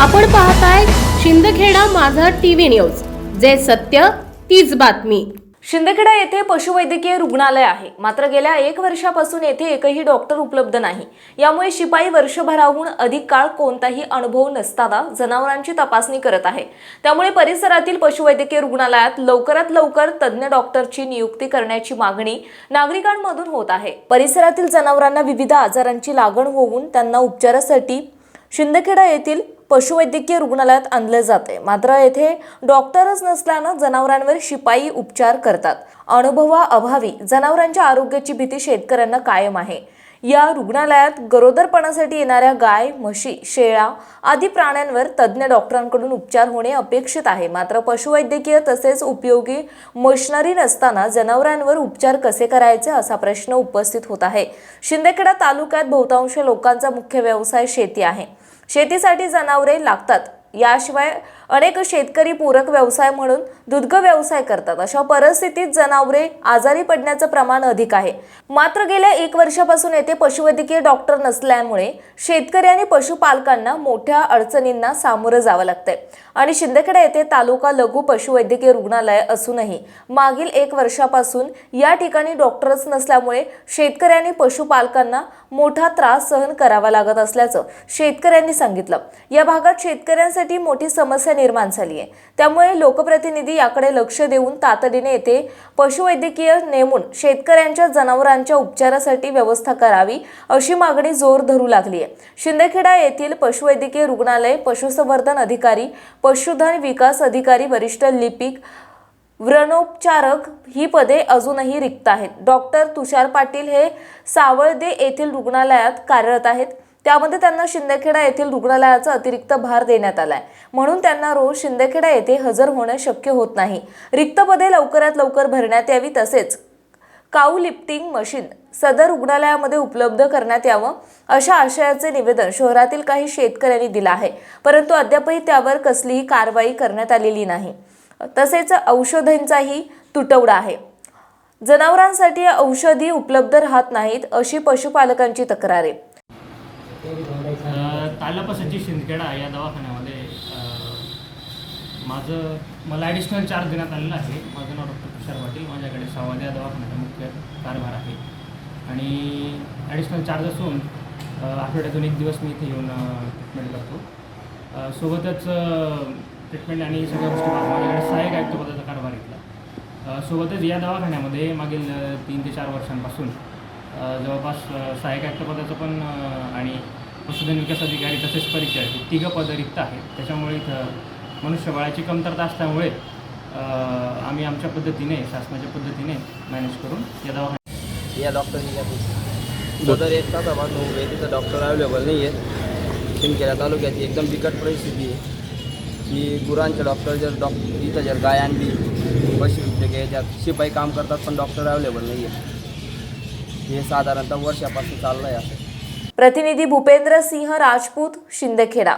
आपण पाहताय शिंदखेडा माझा टीव्ही न्यूज. जे सत्य तीच बातमी. शिंदखेडा येथे पशुवैद्यकीय रुग्णालय आहे. मात्र गेल्या एक वर्षापासून येथे एकही डॉक्टर उपलब्ध नाही. यामुळे शिपाई वर्षभराहून अधिक काळ कोणताही अनुभव नसताना जनावरांची तपासणी करत आहे. त्यामुळे परिसरातील पशुवैद्यकीय रुग्णालयात लवकरात लवकर तज्ज्ञ डॉक्टरची नियुक्ती करण्याची मागणी नागरिकांमधून होत आहे. परिसरातील जनावरांना विविध आजारांची लागण होऊन त्यांना उपचारासाठी शिंदखेडा येथील पशुवैद्यकीय रुग्णालयात आणलं जाते मात्र येथे डॉक्टरच नसल्यानं जनावरांवर शिपाई उपचार करतात. अनुभवाअभावी जनावरांच्या आरोग्याची भीती शेतकऱ्यांना कायम आहे. या रुग्णालयात गरोदरपणासाठी येणाऱ्या गाय म्हशी शेळ्या आदी प्राण्यांवर तज्ज्ञ डॉक्टरांकडून उपचार होणे अपेक्षित आहे. मात्र पशुवैद्यकीय तसेच उपयोगी मशनरी नसताना जनावरांवर उपचार कसे करायचे असा प्रश्न उपस्थित होत आहे. शिंदेखेडा तालुक्यात बहुतांश लोकांचा मुख्य व्यवसाय शेती आहे. शेतीसाठी जनावरे लागतात. याशिवाय अनेक शेतकरी पूरक व्यवसाय म्हणून दुग्ध व्यवसाय करतात. अशा परिस्थितीत जनावरे आजारी पडण्याचं प्रमाण अधिक आहे. मात्र गेल्या एक वर्षापासून येथे पशुवैद्यकीय डॉक्टर नसल्यामुळे शेतकरी आणि पशुपालकांना मोठ्या अडचणींना सामोरं जावं लागतंय. आणि शिंदेखेडा येथे तालुका लघु पशुवैद्यकीय रुग्णालय असूनही मागील एक वर्षापासून या ठिकाणी डॉक्टरच नसल्यामुळे शेतकरी आणि पशुपालकांना मोठा त्रास सहन करावा लागत असल्याचं शेतकऱ्यांनी सांगितलं. या भागात शेतकऱ्यांसाठी मोठी समस्या निर्माण झाली आहे. त्यामुळे लोकप्रतिनिधी याकडे लक्ष देऊन तातडीने येथे पशुवैद्यकीय नेमून शेतकऱ्यांच्या जनावरांच्या उपचारासाठी व्यवस्था करावी अशी मागणी जोर धरू लागली आहे. शिंदखेडा येथील पशुवैद्यकीय रुग्णालय पशुसंवर्धन अधिकारी पशुधन विकास अधिकारी वरिष्ठ लिपिक व्रणोपचारक ही पदे अजूनही रिक्त आहेत. डॉक्टर तुषार पाटील हे सावळदे येथील रुग्णालयात कार्यरत आहेत. त्यामध्ये त्यांना शिंदखेडा येथील रुग्णालयाचा अतिरिक्त भार देण्यात आलाय. म्हणून त्यांना रोज शिंदखेडा येथे हजर होणं शक्य होत नाही. रिक्त पदे लवकरात लवकर भरण्यात यावी तसेच काऊ लिफ्टिंग मशीन सदर रुग्णालयामध्ये उपलब्ध करण्यात यावं अशा आशयाचे निवेदन शहरातील काही शेतकऱ्यांनी दिलं आहे. परंतु अद्यापही त्यावर कसलीही कारवाई करण्यात आलेली नाही. तसेच औषधांचाही तुटवडा आहे. जनावरांसाठी औषधी उपलब्ध राहत नाहीत अशी पशुपालकांची तक्रार आहे. तालपासाची शिंदखेडा या दवाखान्यामध्ये माझं मला ॲडिशनल चार्ज देण्यात आलेला आहे. माझं नाव डॉक्टर तुषार पाटील. माझ्याकडे संवाद दवाखान्याचा मुख्य कारभार आहे. आणि ॲडिशनल चार्ज असून आठवड्यातून एक दिवस मी इथे येऊन ट्रीटमेंट करतो. सोबतच ट्रीटमेंट आणि सगळ्या गोष्टी माझ्याकडे सहाय्यक आयुक्तपदाचा कारभार घेतला. सोबतच या दवाखान्यामध्ये मागील तीन ते चार वर्षांपासून जवळपास सहाय्यक आयुक्तपदाचं पण आणि पशुधन विकास अधिकारी तसेच परिचय तिघं पदं रिक्त आहेत. त्याच्यामुळे इथं मनुष्यबळाची कमतरता असल्यामुळे आम्ही आमच्या पद्धतीने शासनाच्या पद्धतीने मॅनेज करून या दवाखान्यात या डॉक्टरनी सदर एक तासापासून उभे तिथं डॉक्टर अवेलेबल नाही आहे शिंदखेडा तालुक्याची एकदम बिकट परिस्थिती आहे. की गुरांचे डॉक्टर जर डॉक्टर इथं जर गाय आणली पशु ज्यात शिपाई काम करतात पण डॉक्टर अवेलेबल नाही आहे हे साधारणतः वर्षापासून चाललं आहे असं. प्रतिनिधी भूपेंद्र सिंह राजपूत शिंदखेडा।